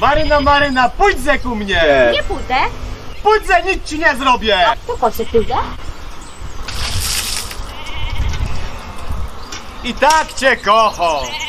Maryna, Maryna, pójdź ze ku mnie! Nie pójdę. Pójdź ze, nic ci nie zrobię! No, to chodź, pójdę. I tak cię kocham!